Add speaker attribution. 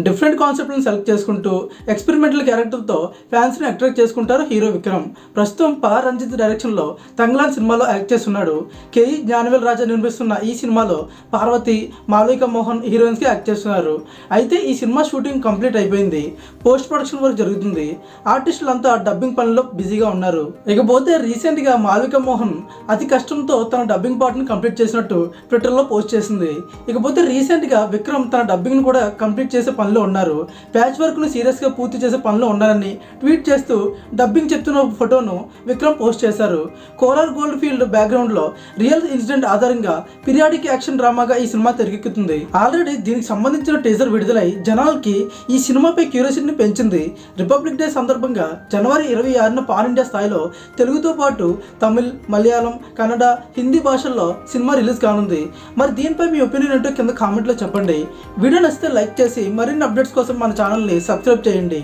Speaker 1: Different కాన్సెప్ట్లను select చేసుకుంటూ experimental క్యారెక్టర్తో ఫ్యాన్స్ని అట్రాక్ట్ చేసుకుంటారు హీరో విక్రమ్. ప్రస్తుతం పా. రంజిత్ డైరెక్షన్లో తంగ్లాన్ సినిమాలో యాక్ట్ చేస్తున్నాడు. కేఈ జ్ఞానవేల్ రాజా నిర్మిస్తున్న ఈ సినిమాలో పార్వతి మాళవిక మోహన్ హీరోయిన్స్కి యాక్ట్ చేస్తున్నారు. అయితే ఈ సినిమా షూటింగ్ కంప్లీట్ అయిపోయింది. పోస్ట్ ప్రొడక్షన్ వర్క్ జరుగుతుంది. ఆర్టిస్టులంతా డబ్బింగ్ పనిలో బిజీగా ఉన్నారు. ఇకపోతే రీసెంట్గా మాళవిక మోహన్ అతి కష్టంతో తన డబ్బింగ్ పార్ట్ని కంప్లీట్ చేసినట్టు ట్విట్టర్లో పోస్ట్ చేసింది. ఇకపోతే రీసెంట్గా విక్రమ్ తన డబ్బింగ్ను కూడా కంప్లీట్ చేసే పని పనిలో ఉన్నారు. ప్యాచ్ వర్క్ను సీరియస్గా పూర్తి చేసే పనిలో ఉన్నారని ట్వీట్ చేస్తూ డబ్బింగ్ చెప్తున్న ఫోటోను విక్రమ్ పోస్ట్ చేశారు. కోలార్ గోల్డ్ ఫీల్డ్ బ్యాక్గ్రౌండ్లో రియల్ ఇన్సిడెంట్ ఆధారంగా పిరియాడిక్ యాక్షన్ డ్రామాగా ఈ సినిమా తెరకెక్కుతుంది. ఆల్రెడీ దీనికి సంబంధించిన టీజర్ విడుదలై జనాలకి ఈ సినిమాపై క్యూరియాసిటీని పెంచింది. రిపబ్లిక్ డే సందర్భంగా జనవరి ఇరవై ఆరున పాన్ ఇండియా స్థాయిలో తెలుగుతో పాటు తమిళ్ మలయాళం కన్నడ హిందీ భాషల్లో సినిమా రిలీజ్ కానుంది. మరి దీనిపై మీ ఒపీనియన్ ఏంటో కింద కామెంట్లో చెప్పండి. వీడియో నచ్చితే లైక్ చేసి మరిన్ని అప్డేట్స్ కోసం మన ఛానల్ని సబ్స్క్రైబ్ చేయండి.